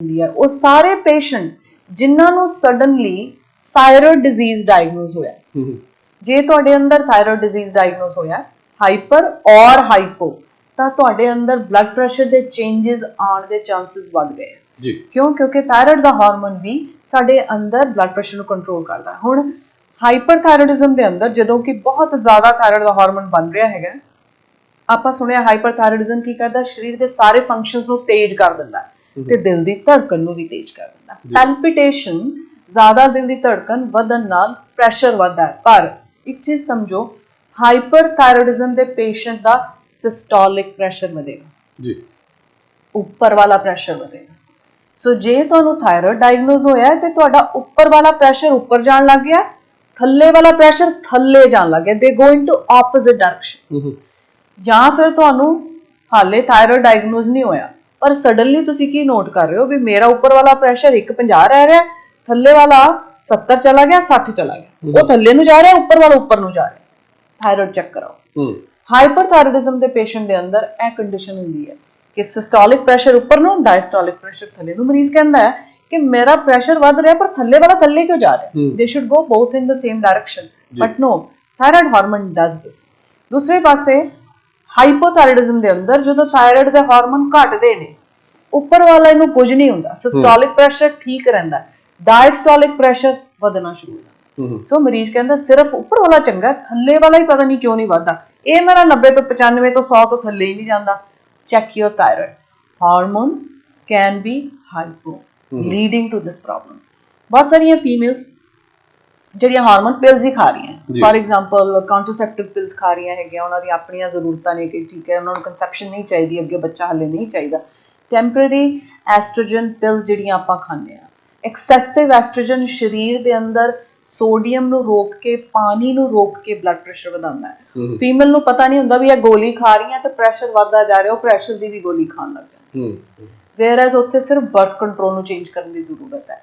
ਹੁੰਦੀ ਹੈ। ਉਹ ਸਾਰੇ ਪੇਸ਼ੈਂਟ ਜਿਨ੍ਹਾਂ ਨੂੰ ਸਡਨਲੀ ਥਾਇਰੋਇਡ ਡਿਜ਼ੀਜ਼ ਡਾਇਗਨੋਸ ਹੋਇਆ ਜੇ ਤੁਹਾਡੇ ਅੰਦਰ ਥਾਇਰੋਇਡ ਡਿਜ਼ੀਜ਼ ਡਾਇਗਨੋਸ ਹੋਇਆ ਹਾਈਪਰ ਔਰ ਹਾਈਪੋ ਤਾਂ ਤੁਹਾਡੇ ਅੰਦਰ ਬਲੱਡ ਪ੍ਰੈਸ਼ਰ ਦੇ ਚੇਂजेस ਆਉਣ ਦੇ ਚਾਂਸਸ ਵੱਧ ਗਏ। ਜੀ। ਕਿਉਂ? ਕਿਉਂਕਿ ਥਾਇਰਾਇਡ ਦਾ ਹਾਰਮੋਨ ਵੀ ਸਾਡੇ ਅੰਦਰ ਬਲੱਡ ਪ੍ਰੈਸ਼ਰ ਨੂੰ ਕੰਟਰੋਲ ਕਰਦਾ ਹੁਣ ਹਾਈਪਰਥਾਇਰੋਇਡਿਜ਼ਮ ਦੇ ਅੰਦਰ ਜਦੋਂ ਕਿ ਬਹੁਤ ਜ਼ਿਆਦਾ ਥਾਇਰਾਇਡ ਦਾ ਹਾਰਮੋਨ ਬਣ ਰਿਹਾ ਹੈਗਾ ਆਪਾਂ ਸੁਣਿਆ ਹਾਈਪਰਥਾਇਰੋਇਡਿਜ਼ਮ ਕੀ ਕਰਦਾ? ਸਰੀਰ ਦੇ ਸਾਰੇ ਫੰਕਸ਼ਨਸ ਨੂੰ ਤੇਜ਼ ਕਰ ਦਿੰਦਾ ਹੈ। ਤੇ ਦਿਲ ਦੀ ਧੜਕਣ ਨੂੰ ਵੀ ਤੇਜ਼ ਕਰ ਦਿੰਦਾ। ਪੈਲਪੀਟੇਸ਼ਨ ਜ਼ਿਆਦਾ ਦਿਲ ਦੀ ਧੜਕਣ ਵਧਣ ਨਾਲ ਪ੍ਰੈਸ਼ਰ ਵੱਧਦਾ ਹੈ। ਪਰ ਇੱਕ ਚੀਜ਼ ਸਮਝੋ ਹਾਈਪਰਥਾਇਰੋਇਡਿਜ਼ਮ ਦੇ ਪੇਸ਼ੈਂਟ ਦਾ ਸਿਸਟੋਲਿਕ ਪ੍ਰੈਸ਼ਰ ਵਧੇਗਾ। ਜੀ। ਉੱਪਰ ਵਾਲਾ ਪ੍ਰੈਸ਼ਰ ਵਧੇਗਾ। ਸੋ ਜੇ ਤੁਹਾਨੂੰ ਥਾਇਰਾਇਡ ਡਾਇਗਨੋਸ ਹੋਇਆ ਤੇ ਤੁਹਾਡਾ ਉੱਪਰ ਵਾਲਾ ਪ੍ਰੈਸ਼ਰ ਉੱਪਰ ਜਾਣ ਲੱਗ ਗਿਆ ਥੱਲੇ ਵਾਲਾ ਪ੍ਰੈਸ਼ਰ ਥੱਲੇ ਜਾਣ ਲੱਗ ਗਿਆ। ਦੇ ਗੋ ਇਨਟੂ ਆਪੋਜ਼ਿਟ ਡਾਇਰੈਕਸ਼ਨ ਜਾਂ ਫਿਰ ਤੁਹਾਨੂੰ ਹਾਲੇ ਥਾਇਰਾਇਡ ਡਾਇਗਨੋਸ ਨਹੀਂ ਹੋਇਆ। ਪਰ ਸਡਨਲੀ ਤੁਸੀਂ ਕੀ ਨੋਟ ਕਰ ਰਹੇ ਹੋ ਵੀ ਮੇਰਾ ਉੱਪਰ ਵਾਲਾ ਪ੍ਰੈਸ਼ਰ 150 ਰਹਿ ਰਿਹਾ ਥੱਲੇ ਵਾਲਾ 70 ਚਲਾ ਗਿਆ 60 ਚਲਾ ਗਿਆ। ਉਹ ਥੱਲੇ ਨੂੰ ਜਾ ਰਿਹਾ ਉੱਪਰ ਵਾਲਾ ਉੱਪਰ ਨੂੰ ਜਾ ਰਿਹਾ। ਥਾਇਰਾਇਡ ਚੈੱਕ ਕਰਾਓ ਹਾਈਪਰਥਾਇਰੋਇਡਿਜ਼ਮ ਦੇ ਪੇਸ਼ੈਂਟ ਦੇ ਅੰਦਰ ਇਹ ਕੰਡੀਸ਼ਨ ਹੁੰਦੀ ਹੈ ਕਿ ਸਿਸਟੋਲਿਕ ਪ੍ਰੈਸ਼ਰ ਉੱਪਰ ਨੂੰ ਡਾਇਸਟੋਲਿਕ ਪ੍ਰੈਸ਼ਰ ਥੱਲੇ ਨੂੰ ਮਰੀਜ਼ ਕਹਿੰਦਾ ਹੈ ਕਿ ਮੇਰਾ ਪ੍ਰੈਸ਼ਰ ਵੱਧ ਰਿਹਾ ਪਰ ਥੱਲੇ ਵਾਲਾ ਥੱਲੇ ਕਿਉਂ ਜਾ ਰਿਹਾ। They should go both in the same direction but no thyroid hormone does this ਦੂਸਰੇ ਪਾਸੇ ਹਾਈਪੋਥਾਇਰੋਇਡਿਜ਼ਮ ਦੇ ਅੰਦਰ ਜਦੋਂ ਥਾਇਰਾਇਡ ਦੇ ਹਾਰਮੋਨ ਘਟਦੇ ਨੇ ਉੱਪਰ ਵਾਲਾ ਇਹਨੂੰ ਕੁਝ ਨਹੀਂ ਹੁੰਦਾ ਸਿਸਟੋਲਿਕ ਪ੍ਰੈਸ਼ਰ ਠੀਕ ਰਹਿੰਦਾ ਡਾਇਸਟੋਲਿਕ ਪ੍ਰੈਸ਼ਰ ਵਧਣਾ ਸ਼ੁਰੂ ਹੋ ਜਾਂਦਾ। ਸੋ ਮਰੀਜ਼ ਕਹਿੰਦਾ ਸਿਰਫ ਉੱਪਰ ਵਾਲਾ ਚੰਗਾ ਥੱਲੇ ਵਾਲਾ ਹੀ ਪਤਾ ਨਹੀਂ ਕਿਉਂ ਨਹੀਂ ਵੱਧਦਾ। ਇਹ ਮੇਰਾ 90 ਤੋਂ 95 ਤੋਂ 100 ਤੋਂ ਥੱਲੇ ਹੀ ਨਹੀਂ ਜਾਂਦਾ। Check your thyroid hormone can be hypo leading to this problem ਬਹੁਤ ਸਾਰੀਆਂ ਫੀਮੇਲਸ ਜਿਹੜੀਆਂ ਹਾਰਮੋਨ ਪਿਲਸ ਹੀ ਖਾ ਰਹੀਆਂ। ਫਾਰ ਐਗਜ਼ਾਮਪਲ ਕੰਟਰਸੈਪਟਿਵ ਪਿਲਸ ਖਾ ਰਹੀਆਂ ਹੈਗੀਆਂ ਉਹਨਾਂ ਦੀ ਆਪਣੀਆਂ ਜ਼ਰੂਰਤਾਂ ਨੇ ਕਿ ਠੀਕ ਹੈ ਉਹਨਾਂ ਨੂੰ ਕਨਸੈਪਸ਼ਨ ਨਹੀਂ ਚਾਹੀਦੀ ਅੱਗੇ ਬੱਚਾ ਹਲੇ ਨਹੀਂ ਚਾਹੀਦਾ। ਟੈਂਪਰੇਰੀ ਐਸਟ੍ਰੋਜਨ ਪਿਲਸ ਜਿਹੜੀਆਂ ਆਪਾਂ ਖਾਂਦੇ ਆ ਐਕਸੈਸਿਵ ਐਸਟ੍ਰੋਜਨ ਸਰੀਰ ਦੇ ਅੰਦਰ ਸੋਡੀਅਮ ਨੂੰ ਰੋਕ ਕੇ ਪਾਣੀ ਨੂੰ ਰੋਕ ਕੇ ਬਲੱਡ ਪ੍ਰੈਸ਼ਰ ਵਧਾਉਂਦਾ ਹੈ। ਫੀਮੇਲ ਨੂੰ ਪਤਾ ਨਹੀਂ ਹੁੰਦਾ ਵੀ ਇਹ ਗੋਲੀ ਖਾ ਰਹੀ ਹੈ ਤੇ ਪ੍ਰੈਸ਼ਰ ਵੱਧਦਾ ਜਾ ਰਿਹਾ ਉਹ ਪ੍ਰੈਸ਼ਰ ਦੀ ਵੀ ਗੋਲੀ ਖਾਣ ਲੱਗ ਜਾਂਦੀ ਹੂੰ। ਵੇਅਰ ਐਜ਼ ਉੱਥੇ ਸਿਰਫ ਬਰਥ ਕੰਟਰੋਲ ਨੂੰ ਚੇਂਜ ਕਰਨ ਦੀ ਜ਼ਰੂਰਤ ਹੈ।